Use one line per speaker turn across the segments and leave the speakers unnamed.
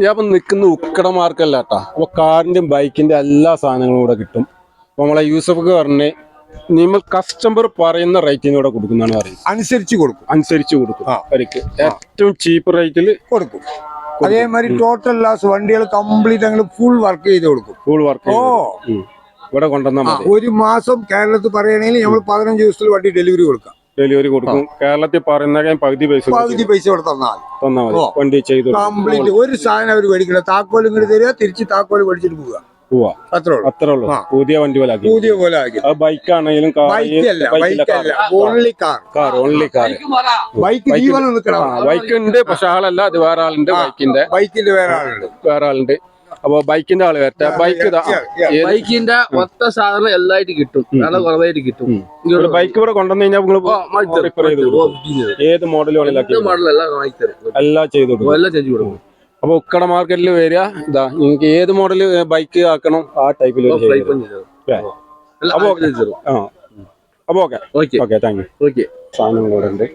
ഞാൻ ഇപ്പം നിൽക്കുന്ന ഉക്കടമാർക്കല്ല കേട്ടാ അപ്പൊ കാറിന്റെയും ബൈക്കിന്റെ എല്ലാ സാധനങ്ങളും ഇവിടെ കിട്ടും. അപ്പോൾ നമ്മളെ യൂസഫ് പറഞ്ഞ് നിങ്ങൾ കസ്റ്റമർ പറയുന്ന റേറ്റിന് ഇവിടെ കൊടുക്കുന്നതാണ് പറയുന്നത്.
അനുസരിച്ച് കൊടുക്കും.
അനുസരിച്ച് കൊടുക്കും. അവർക്ക് ഏറ്റവും ചീപ്പ് റേറ്റിൽ
കൊടുക്കും. അതേമാതിരി ടോട്ടൽ ലാസ് വണ്ടികൾ കംപ്ലീറ്റ് അങ്ങനെ ഫുൾ വർക്ക് ചെയ്ത് കൊടുക്കും.
ഫുൾ വർക്ക്
ഓ.
ഇവിടെ കൊണ്ടുവന്നാൽ
ഒരു മാസം കേരളത്തിൽ പറയുകയാണെങ്കിൽ നമ്മൾ പതിനഞ്ച് ദിവസത്തിൽ വണ്ടി ഡെലിവറി കൊടുക്കാം.
ഡെലിവറി കൊടുക്കും. കേരളത്തിൽ പറയുന്ന പകുതി പൈസ
പകുതി പൈസ ഇവിടെ തന്നാൽ.
തന്നാൽ മതി. വണ്ടി ചെയ്തു
കംപ്ലീറ്റ് ഒരു സാധനം അവർ മേടിക്കില്ല. താക്കോൽ ഇങ്ങോട്ട് തരിക തിരിച്ച് താക്കോൽ മേടിച്ചിട്ട് പോവുക.
പോവാ.
അത്രേ ഉള്ളൂ.
അത്രേ ഉള്ളൂ.
ആ.
പുതിയ വണ്ടി പോലെ ആക്കി.
പുതിയ പോലെ ആക്കി.
അത് ബൈക്കാണെങ്കിലും only car car
only car bike
bike ഉണ്ട് പക്ഷെ ആളല്ല. അത് വേറെ ആളുണ്ട് ബൈക്കിന്റെ.
ബൈക്കിന്റെ വേറെ ആളുണ്ട്.
വേറെ ആളുണ്ട്. അപ്പൊ ബൈക്കിന്റെ ആൾ വരട്ടെ. ബൈക്ക്
ബൈക്കിന്റെ ഒത്ത സാധനം എല്ലായിട്ട് കിട്ടും. നല്ല കുറവായിട്ട് കിട്ടും.
ബൈക്ക് ഇവിടെ കൊണ്ടുവന്നു കഴിഞ്ഞാൽ ഏത് മോഡൽ വേണമെങ്കിലും
മോഡൽ എല്ലാം
ചെയ്ത് കൊടുക്കും.
എല്ലാം ചെയ്തു കൊടുക്കും.
അപ്പൊ ഉക്കട മാർക്കറ്റിൽ വരിക. ഇതാ നിങ്ങൾക്ക് ഏത് മോഡൽ ബൈക്ക് ആക്കണം ആ ടൈപ്പിൽ അപ്പൊ ഓക്കെ താങ്ക് യു
ഓക്കെ
ഉണ്ട്.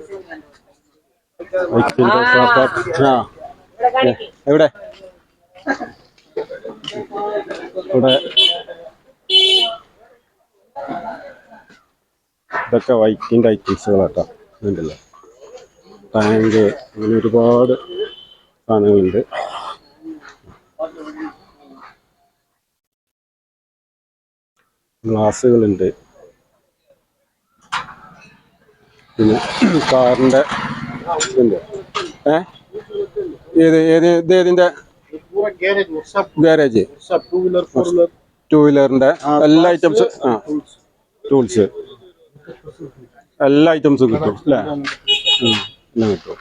എവിടെ? ഇവിടെ ഇതൊക്കെ വൈക്കിന്റെ ഐറ്റംസുകളാട്ടോ ഉണ്ടല്ലോ ടാങ്ക് അങ്ങനെ ഒരുപാട് സാധനങ്ങളുണ്ട്. ഗ്ലാസ്സുകളുണ്ട് പിന്നെ കാറിന്റെ ഏ? ഏത് ഏത് ഇത് ഏതിന്റെ? ഗാരേജ് ടൂ വീലറിന്റെ എല്ലാ ഐറ്റംസ് ആ. ടൂൾസ് എല്ലാ ഐറ്റംസും കിട്ടും അല്ലേ? എല്ലാം കിട്ടും.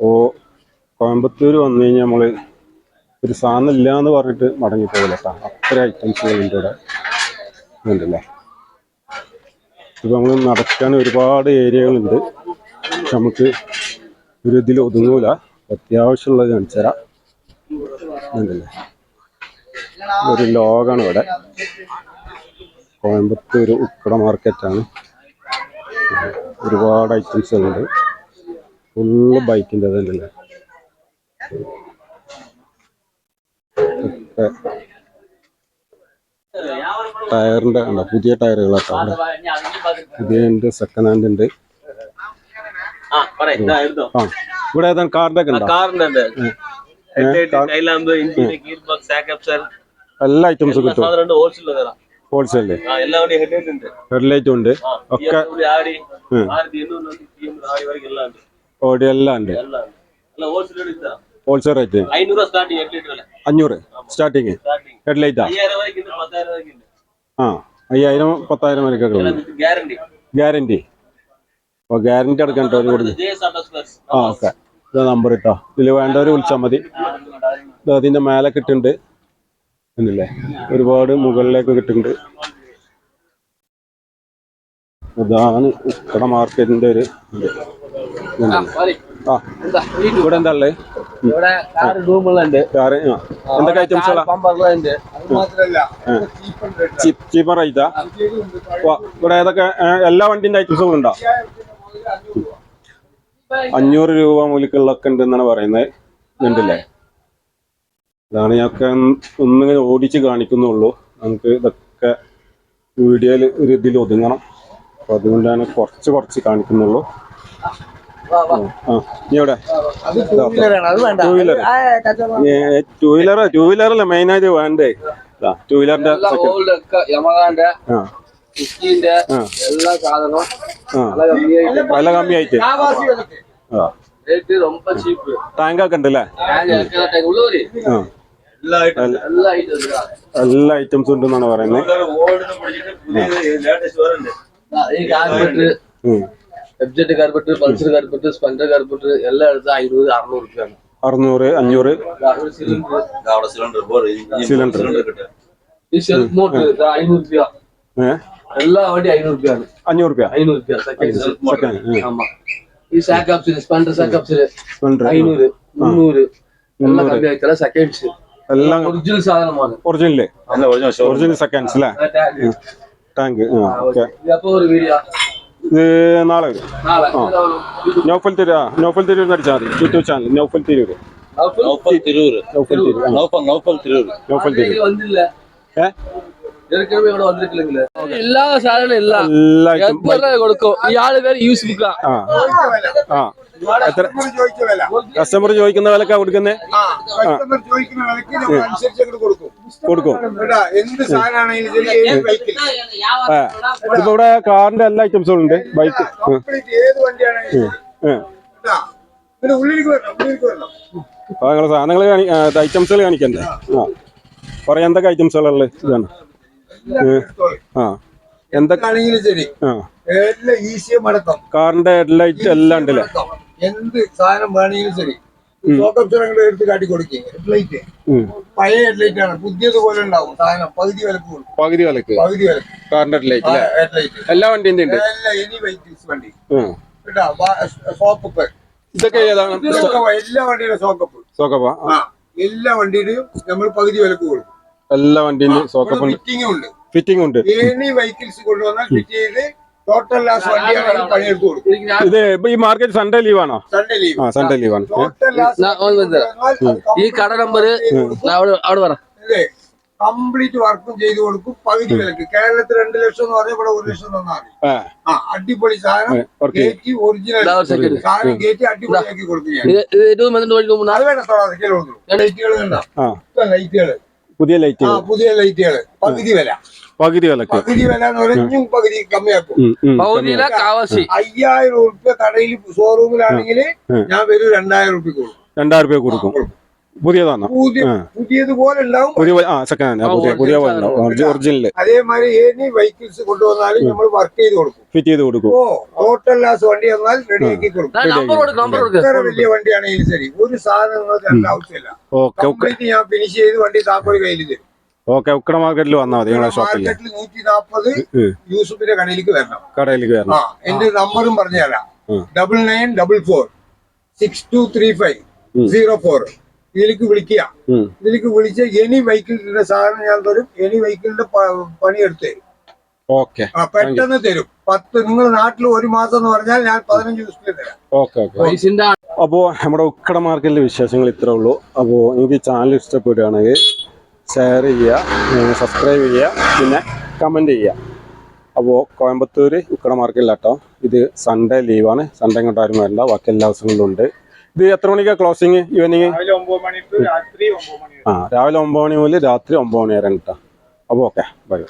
ഓ കോയമ്പത്തൂർ വന്നു കഴിഞ്ഞാൽ നമ്മൾ ഒരു സാധനം ഇല്ല എന്ന് പറഞ്ഞിട്ട് മടങ്ങി പോകില്ല കേട്ടോ അത്ര ഐറ്റംസുകളുണ്ട് ഇവിടെ ഉണ്ടല്ലേ? ഇപ്പൊ നമ്മൾ നടക്കാൻ ഒരുപാട് ഏരിയകളുണ്ട് നമുക്ക് ഒരു ഇതിൽ ഒതുങ്ങൂല. അത്യാവശ്യമുള്ളത് കാണിച്ചു തരാം. ഉണ്ടല്ലേ ഒരു ലോകാണ് ഇവിടെ. കോയമ്പത്തൂർ ഉക്കട മാർക്കറ്റാണ്. ഒരുപാട് ഐറ്റംസുകളുണ്ട് ഫുള്ള് ബൈക്കിന്റെ തന്നെ ഒക്കെ ടയറിന്റെ ഉണ്ടോ പുതിയ ടയറുകളൊക്കെ അവിടെ. പുതിയ ഉണ്ട്. സെക്കൻഡ് ഹാൻഡ് ഉണ്ട്
ആ.
ഇവിടെ കാറിന്റെ എല്ലാ ഐറ്റംസും കിട്ടും.
ഹോൾസെയിൽ തരാം ഹോൾസെയിൽ ഉണ്ട്.
ഒക്കെ ഓടി എല്ലാം ഉണ്ട്.
ഹോൾസെയിൽ
റേറ്റ് അഞ്ഞൂറ് സ്റ്റാർട്ടിങ് ഹെഡ്ലൈറ്റാ ആ. അയ്യായിരം പത്തായിരം
വരെ
ഗ്യാരണ്ടി ഗ്യാരണ്ടി എടുക്കാൻ കേട്ടോ ഒരു
കൂടി
ആ ഓക്കെ. ഇതാ നമ്പർ കേട്ടോ ഇതിൽ വേണ്ടവർ വിളിച്ചാൽ മതി. ഇത് അതിന്റെ മേലെ കിട്ടുന്നുണ്ട് എന്നല്ലേ ഒരുപാട് മുകളിലേക്ക് കിട്ടുന്നുണ്ട് അതാണ് ഉക്കട മാർക്കറ്റിന്റെ ഒരു ഇവിടെ എന്താ ഉള്ളത് എന്തൊക്കെ
ഐറ്റംസ്
ചീപ്പർ റേറ്റാ? ഇവിടെ ഏതൊക്കെ എല്ലാ വണ്ടിന്റെ ഐറ്റംസും ഉണ്ടോ? അഞ്ഞൂറ് രൂപ മുതലുള്ളൊക്കെ ഉണ്ടെന്നാണ് പറയുന്നത്. ഉണ്ടല്ലേ ഇതാണ് ഞങ്ങൾക്ക് ഒന്നിങ്ങനെ ഓടിച്ച് കാണിക്കുന്നുള്ളൂ. നമുക്ക് ഇതൊക്കെ വീഡിയോയിൽ ഒരു ഇതിൽ ഒതുങ്ങണം. അപ്പൊ അതുകൊണ്ടാണ് കുറച്ച് കുറച്ച് കാണിക്കുന്നുള്ളൂ.
ടൂ
വീലർ ടൂ വീലറല്ല മെയിനായിട്ട് വേണ്ടേ? ടൂ വീലറിന്റെ
എല്ലാം സാധനവും
വില കമ്മിയായിട്ട്
ടാങ്ക് ഒക്കെ ഉണ്ട്.
എല്ലാ ഐറ്റംസും ഉണ്ടെന്നാണ് പറയുന്നത്.
എബ്ജെറ്റ് carpet Pulsar carpet Splendor carpet എല്ലാ എടുത്ത് അഞ്ഞൂറ് അറുന്നൂറ് രൂപയാണ്.
അറുന്നൂറ് അഞ്ഞൂറ്.
സിലിണ്ടർ
സിലിണ്ടർ
ഈ സെൽഫ് മോട്ടർ അയിനൂറ്
രൂപ.
எல்லா வண்டி ஐநூறு ரூபாய்
அஞ்சூறு രൂപ
ஐநூறு ரூபாய் செகண்ட் ஆமா இது shock option Splendor shock
option
ஐநூறு முந்நூறு எல்லாம் கம்மியா வைக்கல செகண்ட்ஸ்
എല്ലാം
ഒറിജിനൽ സാധനമാണ്.
ഒറിജിനൽ ഒറിജിനൽ സെക്കൻഡ്സ് അല്ലേ താങ്ക് യു ഓക്കെ
ഇത്
നാളെ വരും. നോഫൽ തിരൂർ ആ നോഫൽ തിരൂർ അടിച്ചാൽ മതി. YouTube channel Nofal Tirur.
Naufal Tirur.
Nofal Tirur
Nofal Tirur.
Nofal Tirur. ഏഹ്
ஏற்கனவே இவ்வளவு வந்திருக்கீங்களே எல்லா சாதனம் இல்ல
എല്ലാ ഐറ്റം
எத்தனை கொடுக்கும் யாரு பேர் யூஸ்புக்கா
ആ ആ എത്ര
ചോദിച്ച വില
കസ്റ്റമർ ചോദിക്കുന്ന വിലക്കാ കൊടുക്കുന്നേ
ആ കസ്റ്റമർ ചോദിക്കുന്ന വിലക്ക് നമ്മൾ അനുസരിച്ച് അങ്ങോട്ട് കൊടുക്കും
കൊടുക്കും
കേട്ടാ എന്ത് സാധനമാണെങ്കിലും ശരി ഏത് ബൈക്കിൽ
ആ ഇതിപ്പോ ഇവിടെ കാറിന്റെ എല്ലാ ഐറ്റംസും ഉണ്ട് ബൈക്ക്
കംപ്ലീറ്റ് ഏത് വണ്ടിയാണെങ്കിലും ശരി കേട്ടാ പിന്നെ ഉള്ളിലേക്ക് വരണം ഉള്ളിലേക്ക് വരണം
അപ്പൊ നിങ്ങളെ സാധനങ്ങൾ കാണി ഐറ്റംസുകൾ കാണിക്കണ്ടേ ആ പറയാൻ എന്തൊക്കെ ഐറ്റംസുകളുള്ളത് ഇതാണ്
എടുത്തോളി.
ആ. എന്തൊക്കെ
ആണെങ്കിലും ശരി. എല്ലാം ഈസിയും അടക്കം
കാറിന്റെ ഹെഡ്ലൈറ്റ് എല്ലാം ഉണ്ടല്ലേ?
എന്ത് സാധനം വേണമെങ്കിലും ശരി. എടുത്ത് കാട്ടി ഹെഡ്ലൈറ്റ്. പഴയ ഹെഡ്ലൈറ്റ് ആണ് പുതിയതുപോലെ ഉണ്ടാവും സാധനം. പകുതി വിലക്ക് കൊടുക്കും.
പകുതി വിലക്ക്.
പകുതി വിലക്ക്.
കാറിന്റെ ഹെഡ്ലൈറ്റ്
ഹെഡ്ലൈറ്റ്.
എല്ലാ വണ്ടിന്റെ ഉണ്ട്
എല്ലാം എനി വെഹിക്കിൾസ് വണ്ടി. കേട്ടാ? സോക്കപ്പ്
ഇതൊക്കെ ഏതാണ്?
എല്ലാ വണ്ടിയുടെ സോക്കപ്പ്.
സോക്കപ്പ്?
എല്ലാ വണ്ടിയുടെയും നമ്മൾ പകുതി വിലക്ക് കൊടുക്കും.
എല്ലാ വണ്ടിയും സോക്കപ്പ്
ഉണ്ട്.
ഫിറ്റിംഗ് ഉണ്ട്.
വെഹിക്കിൾസ് കൊണ്ടുവന്നാൽ ടോട്ടൽ ലാസ്
ഇത് ഈ മാർക്കറ്റ് സൺഡേ ലീവാണോ
സൺഡേ ലീവ്
ആ സൺഡേ
ലീവാണ് ഈ കട നമ്പർ അവിടെ പറ.
കംപ്ലീറ്റ് വർക്കും ചെയ്തു കൊടുക്കും. പകുതി വിലക്ക്. കേരളത്തിൽ രണ്ട് ലക്ഷം എന്ന് പറഞ്ഞാൽ ഇവിടെ ഒരു ലക്ഷം തന്നാൽ
ആ.
അടിപൊളി സാധനം. ഗേറ്റ് ഒറിജിനൽ സാധനം ഗേറ്റ് അടിപൊളിയാക്കി കൊടുക്കും ലൈറ്റുകൾ ലൈറ്റുകൾ
പുതിയ ലൈറ്റ്
ആ പുതിയ ലൈറ്റുകൾ പകുതി വില.
പകുതി വിലക്ക്.
പകുതി വില എന്ന് പറഞ്ഞും പകുതി കമ്മിയാക്കും. അയ്യായിരം ഉറുപ്പ്യ കടയിൽ ഷോറൂമിലാണെങ്കിൽ ഞാൻ വരും രണ്ടായിരം ഉറുപ്പ്യ കൊടുക്കും.
രണ്ടായിരം രൂപ കൊടുക്കും. പുതിയതാണ്? സെക്കൻഡ് പുതിയ
നമ്മൾ വർക്ക് കൊടുക്കും.
ഫിറ്റ് കൊടുക്കും.
ഓ വണ്ടി വന്നാൽ കൊടുക്കും. ശരി ഒരു ഫിനിഷ് വണ്ടി
ഓക്കെ ഉക്കട മാർക്കറ്റിൽ വന്നാൽ മതി നിങ്ങളെ
കടയിലേക്ക് വരണം.
കടയിലേക്ക് വരണം.
എന്റെ നമ്പറും പറഞ്ഞുതരാം. Double nine double four six two three
five
zero four ഇതിലേക്ക് വിളിക്കുക. ഇതിലേക്ക് വിളിച്ച് എനി വെഹിക്കിളിന്റെ സാധനം ഞാൻ തരും. എനി വെഹിക്കിളിന്റെ പണിയെടുത്ത് തരും.
ഓക്കെ
പെട്ടെന്ന് തരും. പത്ത് നിങ്ങൾ നാട്ടിൽ ഒരു മാസം എന്ന് പറഞ്ഞാൽ ഞാൻ പതിനഞ്ച് ദിവസത്തിൽ തരാം.
ഓക്കെ അപ്പോൾ നമ്മുടെ ഉക്കട മാർക്കറ്റിലെ വിശേഷങ്ങൾ ഇത്രേ ഉള്ളൂ. അപ്പോ എനിക്ക് ഈ ചാനൽ ഇഷ്ടപ്പെടുകയാണെങ്കിൽ ഷെയർ ചെയ്യുക സബ്സ്ക്രൈബ് ചെയ്യുക പിന്നെ കമന്റ് ചെയ്യുക. അപ്പോൾ കോയമ്പത്തൂർ ഉക്കട മാർക്കറ്റിലാട്ടോ. ഇത് സൺഡേ ലീവാണ് സൺഡേ ഇങ്ങോട്ട് ആരും വരണ്ട. ബാക്കി എല്ലാ ദിവസങ്ങളിലും ഉണ്ട്. ഇത് എത്ര മണിക്കാ ക്ലോസിങ് ഈവനിങ് ആ രാവിലെ ഒമ്പത് മണി മുതൽ രാത്രി ഒമ്പത് മണി വരെ കേട്ടോ അപ്പോൾ ഓക്കെ ബൈ